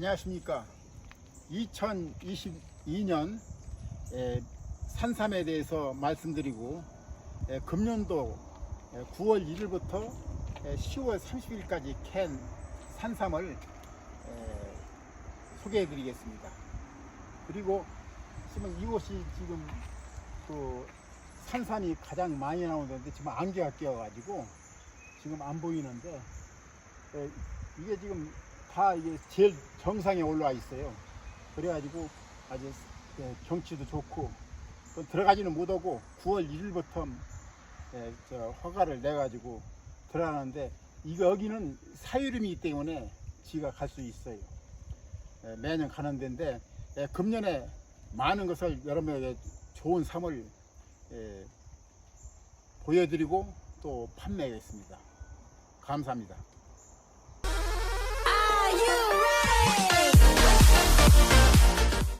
안녕하십니까. 2022년 산삼에 대해서 말씀드리고 에, 금년도 9월 1일부터 10월 30일까지 캔 산삼을 에, 소개해 드리겠습니다. 그리고 지금 이곳이 지금 그 산삼이 가장 많이 나오는데 지금 안개가 끼어 가지고 지금 안 보이는데 에, 이게 지금 다 이게 제일 정상에 올라와 있어요. 그래가지고 아주 예, 경치도 좋고 또 들어가지는 못하고 9월 1일부터 예, 저 허가를 내가지고 들어가는데 이거 여기는 사유림이기 때문에 지가 갈 수 있어요. 예, 매년 가는 데인데 예, 금년에 많은 것을 여러분에게 좋은 삶을 예, 보여드리고 또 판매하겠습니다. 감사합니다.